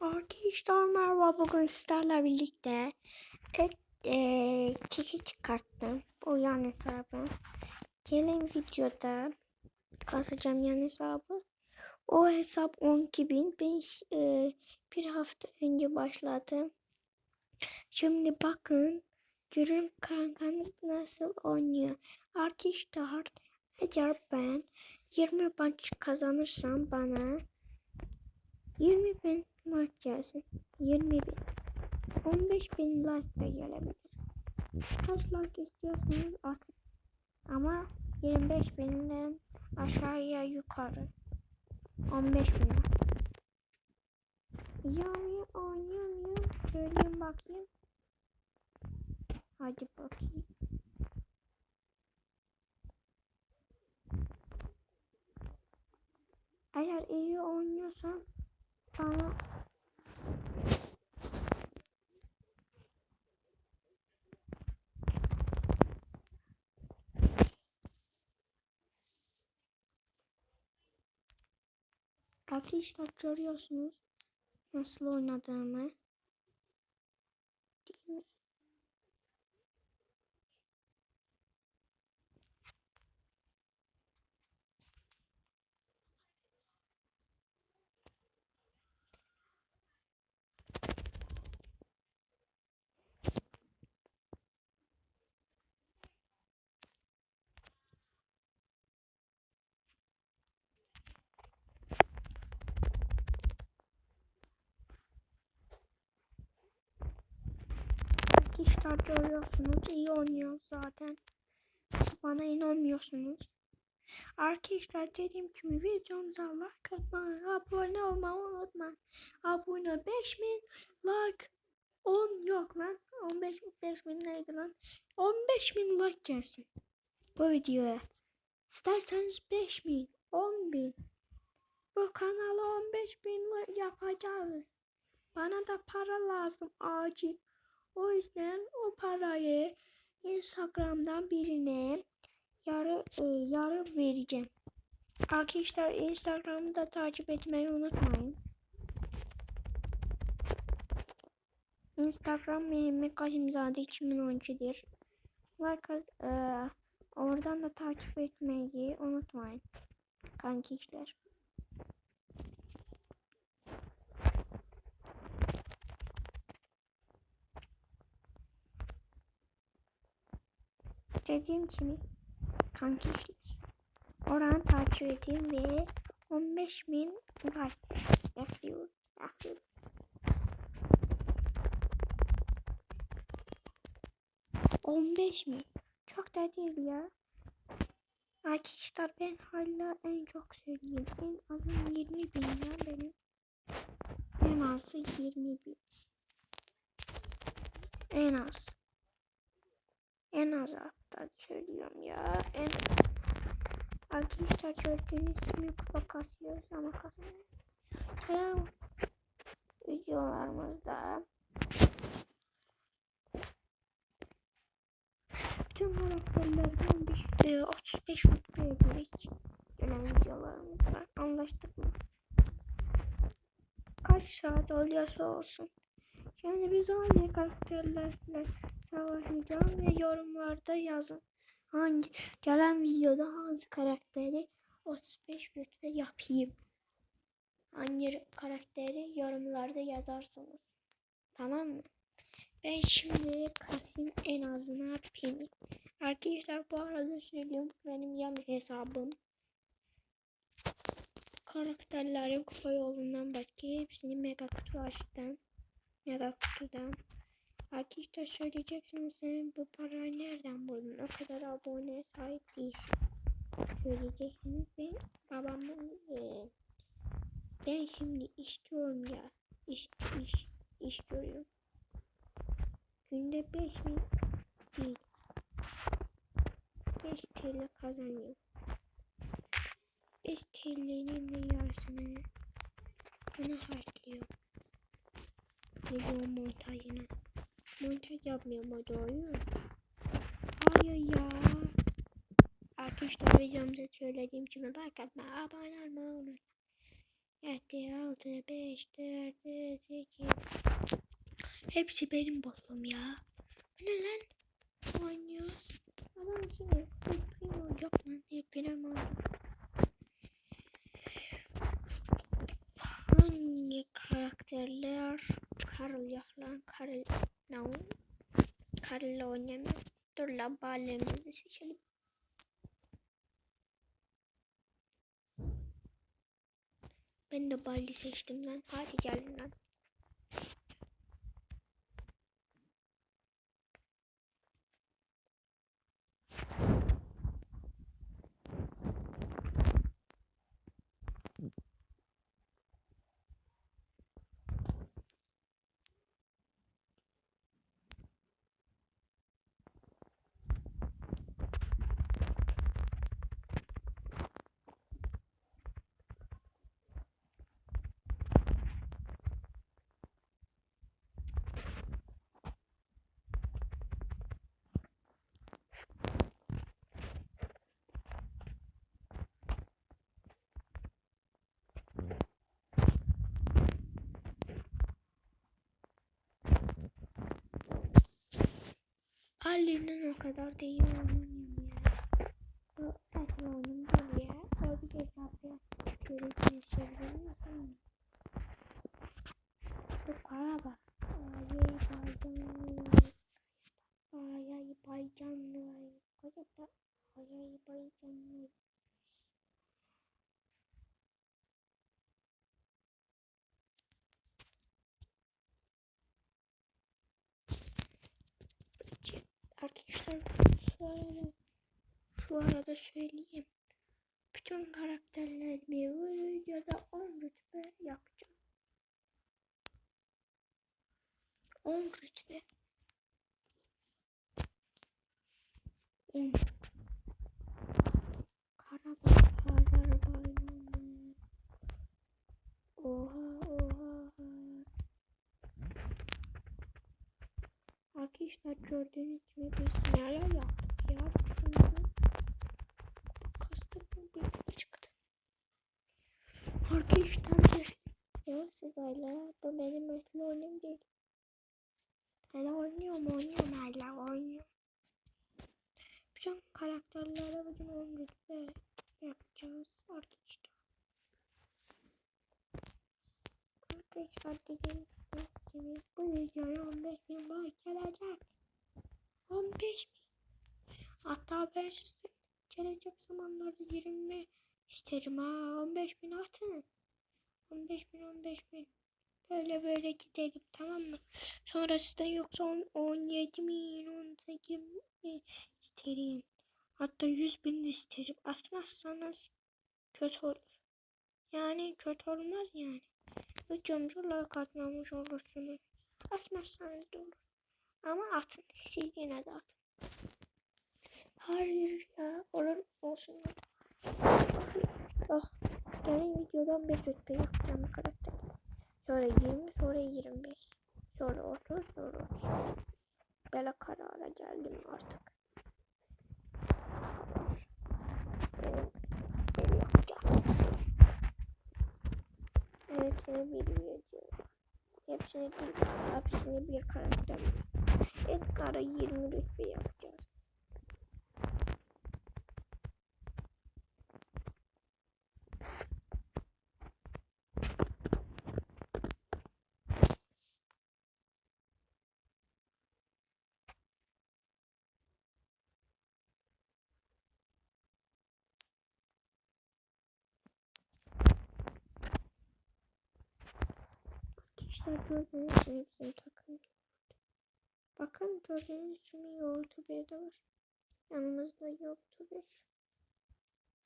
Arkadaşlar merhaba bugün sizlerle birlikte et, e, kiki çıkarttım. O yan hesabı. Gelen videoda kasacağım yan hesabı. O hesap 12.000. Ben e, bir hafta önce başladım. Şimdi bakın görün kankan nasıl oynuyor. Arkadaşlar eğer ben 20 maç kazanırsam bana 20 bin like gelsin. 20 bin. 15 bin like da gelebilir. Kaç like istiyorsanız atın. Ama 25 binden aşağıya yukarı. 15 bin. Yani oynayamıyorum. Söyleyeyim bakayım. Hadi bakayım. Eğer iyi oynuyorsan bana Arkadaşlar görüyorsunuz nasıl oynadığımı. Değil mi? Arkadaşlar görüyorsunuz iyi oynuyor zaten. Bana inanmıyorsunuz. Arkadaşlar dediğim gibi videomuza like atmayı, abone olmayı unutmayın. Abone 5000 like 10 yok lan. 15 5000 neydi lan? 15 bin like gelsin. Bu videoya. İsterseniz 5000, 10.000. Bu kanala 15 bin like yapacağız. Bana da para lazım acil. O yüzden o parayı Instagram'dan birine yarı e, yarı vereceğim. Arkadaşlar Instagram'ı da takip etmeyi unutmayın. Instagram Mehmet Kaşimzade 2012'dir. Like e, oradan da takip etmeyi unutmayın. Kankiler. Dediğim gibi kankiler. Oranı takip edin ve 15 bin like yapıyor. yapıyor. On beş mi? Çok da değil ya. Arkadaşlar ben hala en çok söyleyeyim. En azı 20 bin ya benim. En azı 20 bin. En az. En az hatta söylüyorum ya. En Arkadaşlar gördüğünüz gibi kupa kasıyoruz ama kasamıyoruz. Gelen videolarımızda tüm karakterlerden bir e, 35 mutlu ediyoruz. Gelen videolarımızda anlaştık mı? Kaç saat oluyorsa olsun. Şimdi biz hangi karakterlerle savaşacağım ve yorumlarda yazın. Hangi gelen videoda hangi karakteri 35 rütbe yapayım? Hangi karakteri yorumlarda yazarsınız. Tamam mı? Ben şimdi kasayım en azından pini. Arkadaşlar bu arada söylüyorum benim yan hesabım. Karakterlerin kupa yolundan başka hepsini mega kutu açtım. Mega kutudan. Arkadaşlar söyleyeceksiniz sen bu parayı nereden buldun? O kadar abone sahip değilsin. Söyleyeceksiniz ve babamdan e, ben şimdi istiyorum ya. İş, iş, istiyorum. Günde 5 bin değil. 5 TL kazanıyorum. 5 TL'nin yarısını bana Video montajına. Montaj yapmıyorum o doğru. Hayır ya. Arkadaşlar videomda söylediğim gibi like atmayı, abone olmayı unutmayın. 7, 6, 5, 4, 3, 2. Hepsi benim boss'um ya. Bu ne lan? Oynuyoruz. Adam kim? Bir primo yok lan. Bir primo. Hangi karakterler Karl yok lan? Karl no. Karl'la oynamıyor. Dur lan seçelim. Ben de Baldi seçtim lan. Hadi gelin lan. Ali'nin o kadar da iyi oynamıyorum ya. O tatlı oyunum değil ya. O bir hesapla göreceğini söylemiyorsun. Bu para bak. Ay baycanlı. Ay ay baycanlı. Koca Ay ay Arkadaşlar şu arada, söyleyeyim. Bütün karakterlerimi videoda 10 rütbe yapacağım. 10 rütbe. 10. Karabağ Arkadaşlar gördüğünüz gibi biz neler yaptık ya. Kastık mı bir çıktı. Arkadaşlar ya siz hala bu benim özel oyunum değil. Hala oynuyorum oynuyorum hala oynuyorum. Bütün karakterlere bugün 10 rütbe yapacağız arkadaşlar. Arkadaşlar dediğim gibi bu videoya 15 bin like gelecek. 15 bin. Hatta ben size gelecek zamanlarda 20 isterim ha. 15 bin atın. 15 bin 15 bin. Böyle böyle gidelim tamam mı? Sonra sizden yoksa 10, 17 bin 18 bin isterim. Hatta 100 bin de isterim. Atmazsanız kötü olur. Yani kötü olmaz yani. Videomuza like atmamış olursunuz. Atmazsanız da olur. Ama atın. Siz yine de atın. Hayır ya. Olur olsun. Bak. Gelen videodan 5 rütbe yapacağım karakter. Sonra 20, sonra 25. Sonra 30, sonra 30. Böyle karara geldim artık. Benim, benim yapacağım. Hepsini bir video. Hepsini bir, hepsini bir karakter. Edgar'a 20 rütbe yapacağız. Arkadaşlar gördüğünüz gibi hepsini takın. Bakın gördüğünüz gibi YouTube'da var. Yanımızda YouTuber.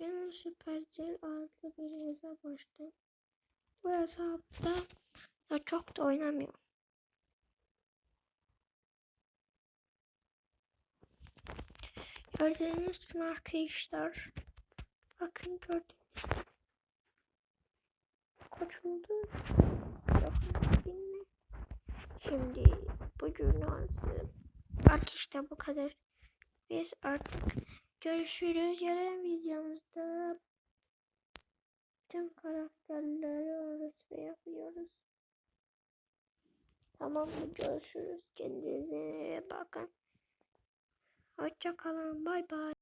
Benim Supercell adlı bir hesap açtım. Bu hesapta da çok da oynamıyorum. Gördüğünüz gibi arkadaşlar. Bakın gördüğünüz gibi. Kaç? Mi? Şimdi bu cürnansı. Arkadaşlar bu kadar. Biz artık görüşürüz. Yarın videomuzda bütün karakterleri rütbe yapıyoruz. Tamam mı? Görüşürüz. Kendinize bakın. Hoşça kalın. Bay bay.